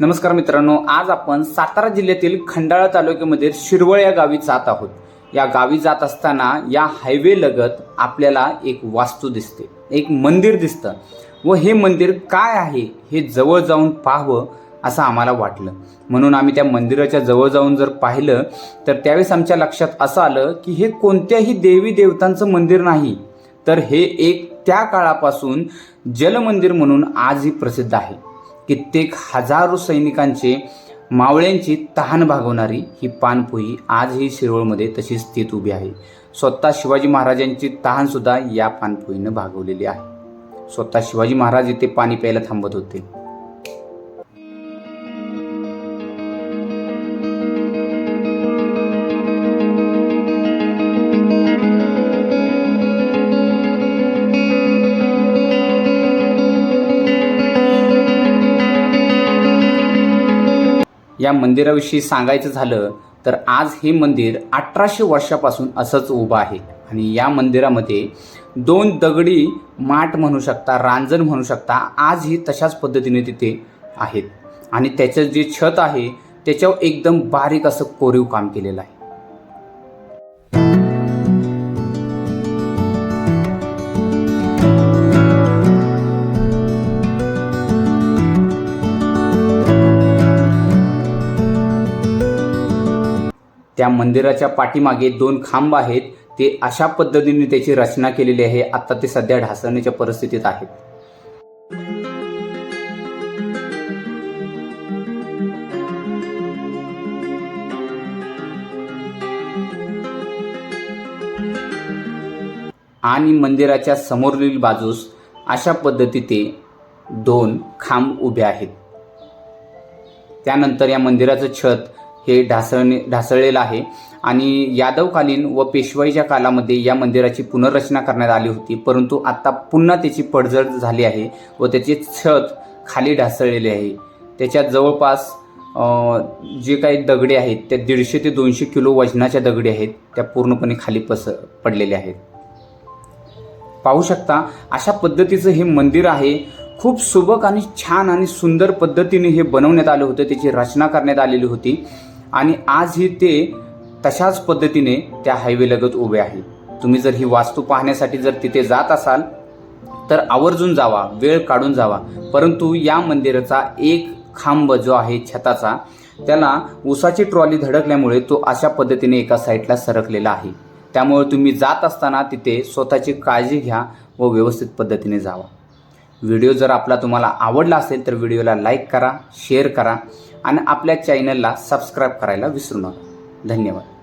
नमस्कार मित्रांनो आज आपण सातारा जिल्ह्यातील खंडाळा तालुक्यामध्ये शिरवळ या गावी जात आहोत. या गावी जात असताना या हायवे लगत आपल्याला एक वास्तू दिसते एक मंदिर दिसतं. व हे मंदिर काय आहे हे जवळ जाऊन पाहावं असं आम्हाला वाटलं. म्हणून आम्ही त्या मंदिराच्या जवळ जाऊन जर पाहिलं तर त्यावेळेस आमच्या लक्षात असं आलं की हे कोणत्याही देवी देवतांचं मंदिर नाही. तर हे एक त्या काळापासून जलमंदिर म्हणून आजही प्रसिद्ध आहे. कित्येक हजारो सैनिकांचे मावळ्यांची तहान भागवणारी ही पानपोई आजही शिरोळमध्ये तशी स्थित उभी आहे. स्वतः शिवाजी महाराजांची तहानसुद्धा या पानपोईनं भागवलेली आहे. स्वतः शिवाजी महाराज इथे पाणी प्यायला थांबत होते. या मंदिराविषयी सांगायचं झालं तर आज हे मंदिर अठराशे वर्षापासून असंच उभं आहे. आणि या मंदिरामध्ये दोन दगडी माठ म्हणू शकता रांजण म्हणू शकता आजही तशाच पद्धतीने तिथे आहेत. आणि त्याचं जे छत आहे त्याच्यावर एकदम बारीक असं कोरीव काम केलेलं आहे. त्या मंदिराच्या पाठीमागे दोन खांब आहेत. ते अशा पद्धतीने त्याची रचना केलेली आहे. आता ते सध्या ढासळण्याच्या परिस्थितीत आहेत. आणि मंदिराच्या समोरील बाजूस अशा पद्धतीने दोन खांब उभे आहेत. त्यानंतर या मंदिराचं छत हे ढासळणे ढासळलेलं आहे. आणि यादवकालीन व पेशवाईच्या कालामध्ये या मंदिराची पुनर्रचना करण्यात आली होती. परंतु आत्ता पुन्हा त्याची पडझड झाली आहे व त्याचे छत खाली ढासळलेले आहे. त्याच्या जवळपास जे काही दगडे आहेत त्या दीडशे ते दोनशे किलो वजनाच्या दगडी आहेत त्या पूर्णपणे खाली पस पडलेल्या आहेत. पाहू शकता अशा पद्धतीचं हे मंदिर आहे. खूप सुबक आणि छान आणि सुंदर पद्धतीने हे बनवण्यात आलं होतं. त्याची रचना करण्यात आलेली होती. आणि आजही ते तशाच पद्धतीने त्या हायवेलगत उभे आहे. तुम्ही जर ही वास्तू पाहण्यासाठी जर तिथे जात असाल तर आवर्जून जावा वेळ काढून जावा. परंतु या मंदिराचा एक खांब जो आहे छताचा त्याला उसाची ट्रॉली धडकल्यामुळे तो अशा पद्धतीने एका साईडला सरकलेला आहे. त्यामुळे तुम्ही जात असताना तिथे स्वतःची काळजी घ्या व व्यवस्थित पद्धतीने जावा. व्हिडिओ जर आपला तुम्हाला आवडला असेल तर व्हिडिओला लाईक करा शेअर करा आणि आपल्या चॅनलला सबस्क्राईब करायला विसरू नका. धन्यवाद.